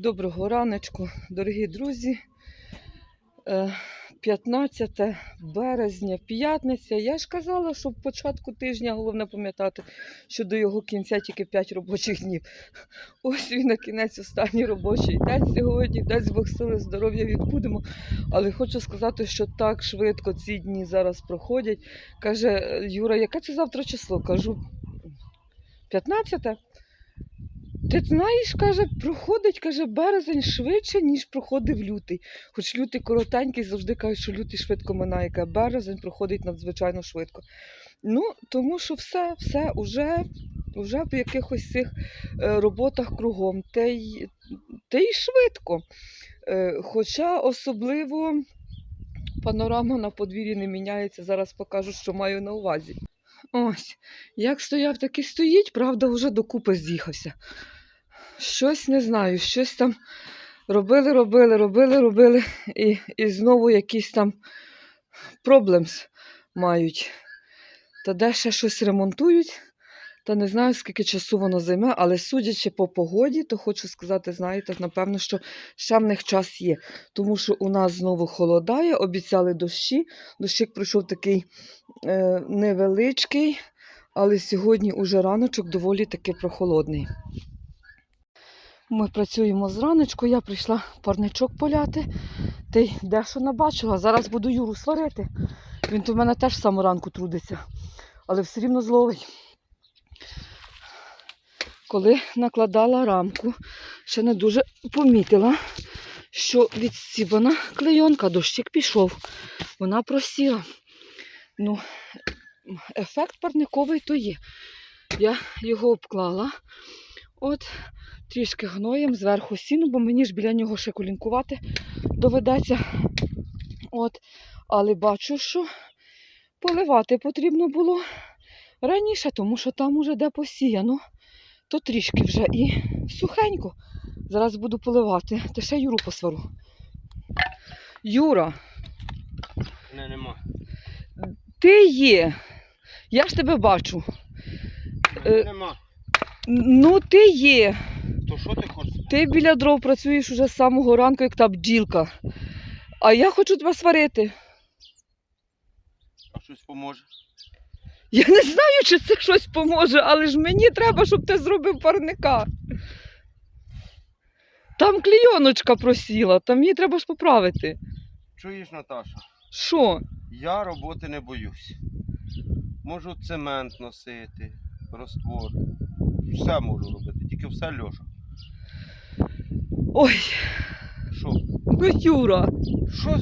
Доброго раночку, дорогі друзі. Е, 15 березня, п'ятниця. Я ж казала, що в початку тижня головне пам'ятати, що до його кінця тільки 5 робочих днів. Ось він на кінець останній робочий день сьогодні. Дасть Бог сили здоров'я відбудемо. Але хочу сказати, що так швидко ці дні зараз проходять. Каже Юра, яке це завтра число? Кажу, 15 ти знаєш, каже, проходить, каже, березень швидше, ніж проходив лютий. Хоч лютий коротенький, завжди кажуть, що лютий швидко минає, каже, березень проходить надзвичайно швидко. Ну, тому що все, все, уже, уже в якихось цих е, роботах кругом, те й, те й швидко. Е, хоча особливо панорама на подвір'ї не міняється, зараз покажу, що маю на увазі. Ось, як стояв, так і стоїть, правда, вже докупи з'їхався. Щось не знаю, щось там робили, робили, робили, робили, і, і знову якісь там проблемс мають. Та де ще щось ремонтують, та не знаю, скільки часу воно займе, але судячи по погоді, то хочу сказати, знаєте, напевно, що ще в них час є. Тому що у нас знову холодає, обіцяли дощі. Дощик пройшов такий е, невеличкий, але сьогодні уже раночок доволі таки прохолодний. Ми працюємо зраночку, я прийшла парничок поляти, й дещо набачила. Зараз буду Юру сварити. Він то в мене теж самого ранку трудиться, але все рівно зловить. Коли накладала рамку, ще не дуже помітила, що відсібана клейонка, дощик пішов, вона просіла. Ну, ефект парниковий то є. Я його обклала. От, трішки гноєм, зверху сіну, бо мені ж біля нього ще колінкувати доведеться. От, але бачу, що поливати потрібно було раніше, тому що там уже де посіяно, то трішки вже і сухенько. Зараз буду поливати. Та ще Юру посвару. Юра, Не, нема. ти є. Я ж тебе бачу. Е, Нема. Ну, ти є. То що ти хочеш? Ти біля дров працюєш уже з самого ранку, як та бджілка. А я хочу тебе сварити. А щось поможе? Я не знаю, чи це щось поможе, але ж мені треба, щоб ти зробив парника. Там клійоночка просіла, там її треба ж поправити. Чуєш, Наташа? Що? Я роботи не боюсь. Можу цемент носити, роствор. Все можу робити, тільки все льоша. Ой, Що? ну Юра, Що,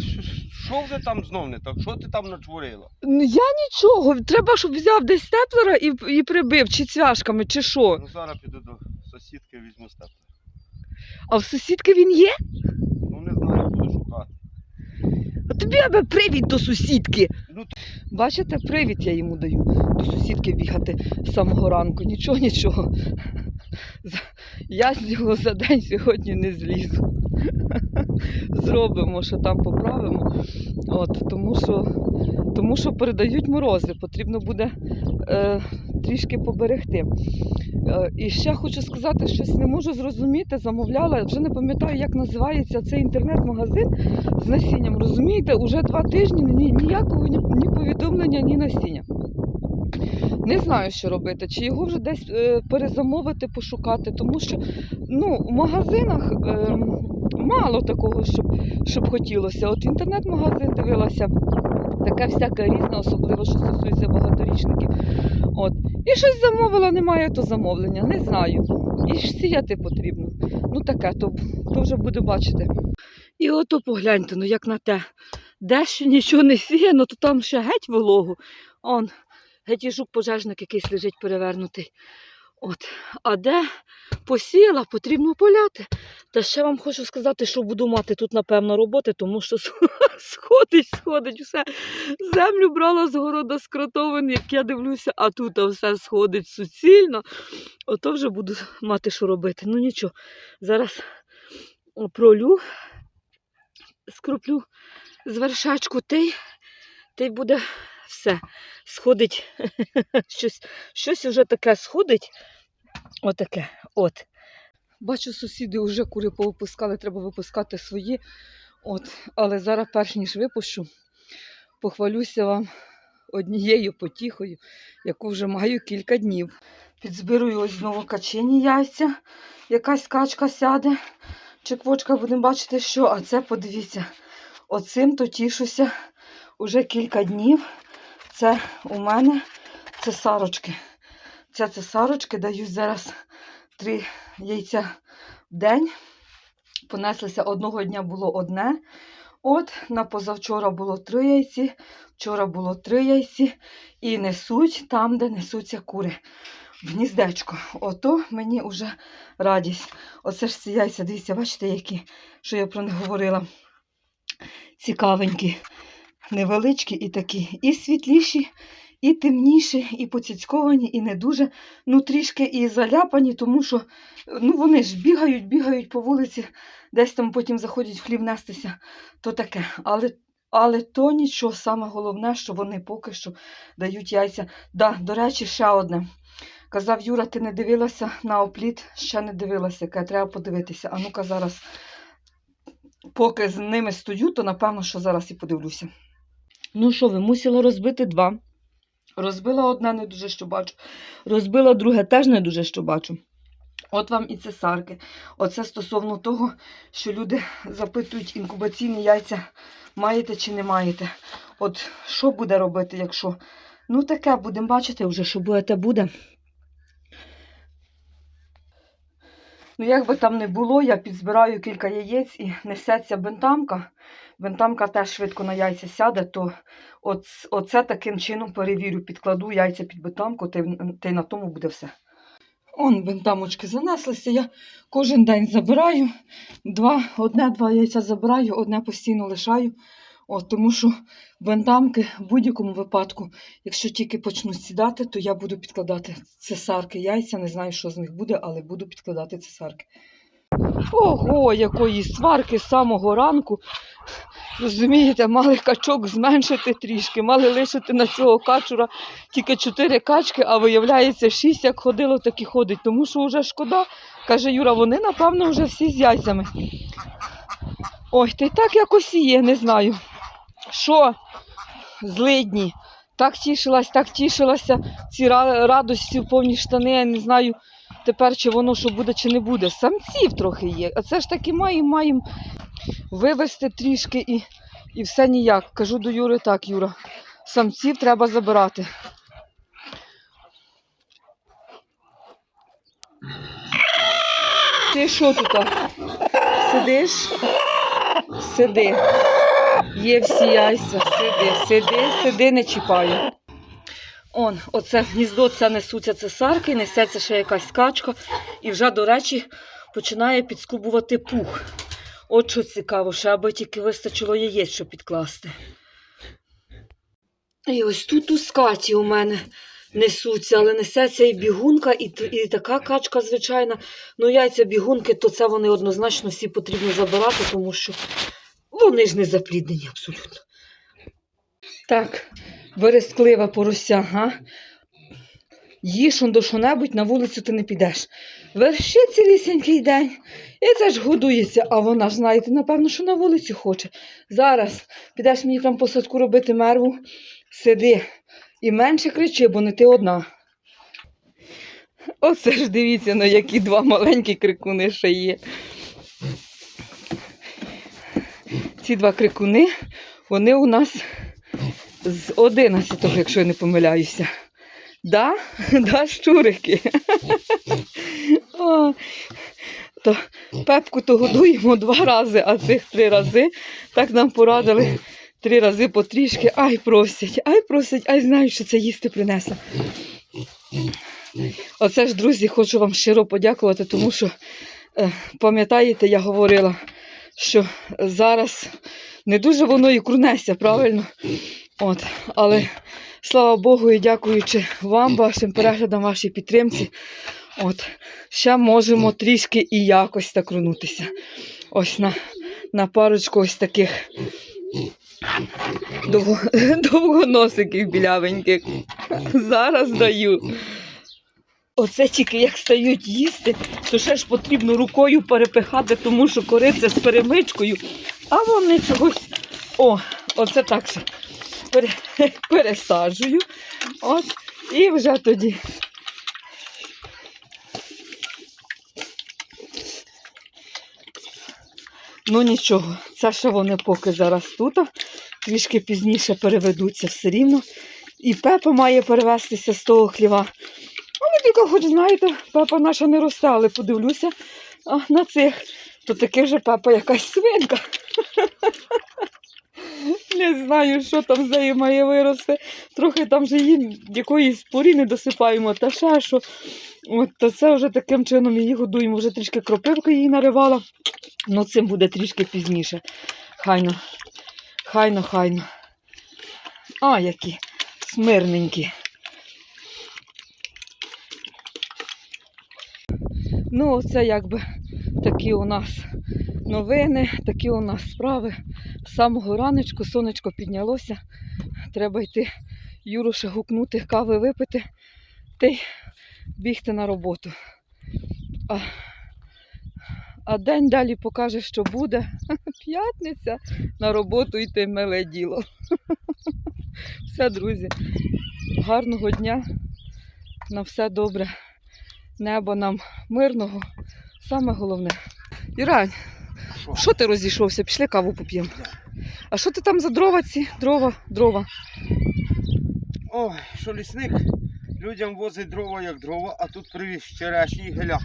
що вже там знов не так? Що ти там начворила? ну я нічого. Треба, щоб взяв десь степлера і, і прибив, чи цвяшками, чи що. Ну зараз піду до сусідки візьму степ. А в сусідки він є? Ну не знаю, буду шукати. А тобі аби привід до сусідки. Ну, Бачите, привід я йому даю до сусідки бігати з самого ранку. Нічого, нічого. Я з нього за день сьогодні не злізу. Зробимо, що там поправимо. От, тому, що, тому що передають морози, потрібно буде е, трішки поберегти. Е, і ще хочу сказати, щось не можу зрозуміти, замовляла, вже не пам'ятаю, як називається цей інтернет-магазин з насінням. Розумієте, уже два тижні ні, ніякого ні, повідомлення, ні насіння. Не знаю, що робити, чи його вже десь е, перезамовити, пошукати, тому що ну, в магазинах е, мало такого, щоб, щоб хотілося. От інтернет-магазин дивилася, таке всяке різне, особливо, що стосується багаторічників. От. І щось замовила, немає то замовлення, не знаю. І ж сіяти потрібно. Ну таке, то, то вже буду бачити. І ото погляньте, ну як на те, де ще нічого не сіяно, то там ще геть вологу. Он, геть і жук пожежник якийсь лежить перевернутий. От. А де посіяла, потрібно поляти. Та ще вам хочу сказати, що буду мати тут, напевно, роботи, тому що сходить, сходить все. Землю брала з города з кротовин, як я дивлюся, а тут все сходить суцільно. Ото вже буду мати що робити. Ну нічого, зараз пролю, скроплю з вершечку, та й буде все. Сходить щось, щось вже таке сходить. Отаке. От. Бачу, сусіди вже кури повипускали, треба випускати свої. От, але зараз, перш ніж випущу, похвалюся вам однією потіхою, яку вже маю кілька днів. Підзбирую ось знову качині яйця. Якась качка сяде. Чи квочка будемо бачити, що. А це подивіться. Оцим то тішуся уже кілька днів. Це у мене цесарочки. Це цесарочки дають зараз три яйця в день. Понеслися одного дня було одне. От на позавчора було три яйці, вчора було три яйці. І несуть там, де несуться кури. В гніздечко. Ото мені вже радість. Оце ж ці яйця, дивіться, бачите, які, що я про них говорила. Цікавенькі, невеличкі і такі, і світліші, і темніші, і поцяцьковані, і не дуже. Ну, трішки і заляпані, тому що ну, вони ж бігають, бігають по вулиці, десь там потім заходять в хлів нестися, то таке. Але, але то нічого, саме головне, що вони поки що дають яйця. Да, до речі, ще одне. Казав Юра, ти не дивилася на опліт, ще не дивилася, яке треба подивитися. А ну-ка зараз, поки з ними стою, то напевно, що зараз і подивлюся. Ну що, ви мусила розбити два. Розбила одне, не дуже що бачу. Розбила друге, теж не дуже що бачу. От вам і цесарки. Оце стосовно того, що люди запитують інкубаційні яйця, маєте чи не маєте. От що буде робити, якщо. Ну, таке будемо бачити вже, що буде, те буде. Ну, як би там не було, я підзбираю кілька яєць і несеться бентамка. Бентамка теж швидко на яйця сяде, то от, оце таким чином перевірю, підкладу яйця під бентамку, та й на тому буде все. Он бентамочки занеслися, я кожен день забираю. Два, одне-два яйця забираю, одне постійно лишаю. От, тому що бентамки в будь-якому випадку, якщо тільки почнуть сідати, то я буду підкладати цесарки яйця. Не знаю, що з них буде, але буду підкладати цесарки. Ого, якої сварки з самого ранку. Розумієте, мали качок зменшити трішки, мали лишити на цього качура тільки чотири качки, а виявляється, шість як ходило, так і ходить. Тому що вже шкода. Каже Юра, вони, напевно, вже всі з яйцями. Ой, та й так якось є, не знаю. Що? Злидні. Так тішилась, так тішилася. Ці ра- радості повні штани, я не знаю тепер, чи воно що буде, чи не буде. Самців трохи є. А це ж таки маємо, маємо вивезти трішки і, і все ніяк. Кажу до Юри так, Юра. Самців треба забирати. Ти що тут? Сидиш? Сиди. Є всі яйця, сиди, сиди, сиди, не чіпаю. Он, оце гніздо, це несуться цесарки, несеться ще якась качка, і вже, до речі, починає підскубувати пух. От що цікаво, ще аби тільки вистачило яєць, щоб підкласти. І ось тут у скаті у мене несуться, але несеться і бігунка, і, і така качка звичайна. Ну, яйця бігунки, то це вони однозначно всі потрібно забирати, тому що вони ж не запліднені абсолютно. Так, верескливе порося, га? Їж он до що-небудь, на вулицю ти не підеш. Верши цілісінький день. І це ж годується, а вона ж, знаєте, напевно, що на вулицю хоче. Зараз підеш мені там по садку робити мерву, сиди і менше кричи, бо не ти одна. Оце ж дивіться, на які два маленькі крикуни ще є. Ці два крикуни, вони у нас з 11-го, якщо я не помиляюся. Да? Да, щурики. То пепку то годуємо два рази, а цих три рази так нам порадили три рази потрішки. Ай, просять, ай, просять, ай, знаю, що це їсти принесла. Оце ж, друзі, хочу вам щиро подякувати, тому що, е, пам'ятаєте, я говорила, що зараз не дуже воно і крунеться, правильно? От, але слава Богу, і дякуючи вам, вашим переглядам, вашій підтримці, от, ще можемо трішки і якось так крунутися. Ось на, на парочку ось таких довго, довгоносиків білявеньких. Зараз даю. Оце тільки як стають їсти, то ще ж потрібно рукою перепихати, тому що кориця з перемичкою, а вони чогось. О, оце так ще пересаджую. От, і вже тоді. Ну нічого, це ще вони поки зараз тут, трішки пізніше переведуться все рівно. І Пепа має перевестися з того хліва. Але тільки, хоч знаєте, Пепа наша не росте, але подивлюся на цих. То таки вже Пепа якась свинка. Не знаю, що там з нею має вирости. Трохи там же її якоїсь порі не досипаємо, та ще що. От, то це вже таким чином її годуємо. Вже трішки кропивки їй наривала. Ну, цим буде трішки пізніше. Хайно, хайно, хайно. А, які смирненькі. Ну, оце якби такі у нас новини, такі у нас справи. Самого раночку сонечко піднялося. Треба йти Юру ще гукнути, кави випити та й бігти на роботу. А, а день далі покаже, що буде. П'ятниця на роботу йти миле діло. Все, друзі. Гарного дня. На все добре. Неба нам мирного. Саме головне. Ірань, що ти розійшовся? Пішли каву поп'ємо. А що ти там за дрова ці? Дрова, дрова. Ой, що лісник людям возить дрова як дрова, а тут привіз черешні геляк.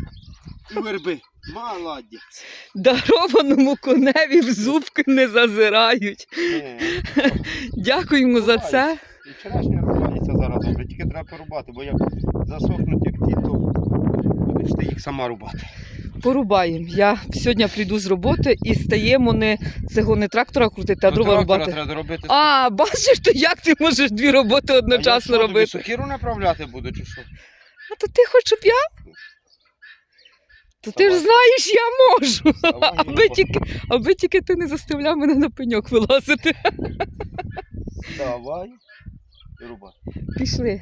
І верби. Молодець. Дарованому коневі в зубки не зазирають. Е, Дякуємо за це. І черешня рубається зараз добре, тільки треба порубати, бо як засохнуть як ті, то будеш ти їх сама рубати. Порубаємо. Я сьогодні прийду з роботи і стаємо не цього не трактора крутити, а До дрова рубати. треба доробити. А, бачиш, то як ти можеш дві роботи А я одночасно що, тобі робити? Сокиру направляти буду чи що? А то ти хочеш, щоб я? То ти ж Давай. знаєш, я можу. Давай, Аби тільки, аби тільки ти не заставляв мене на пеньок вилазити. Давай. І рубай. Пішли.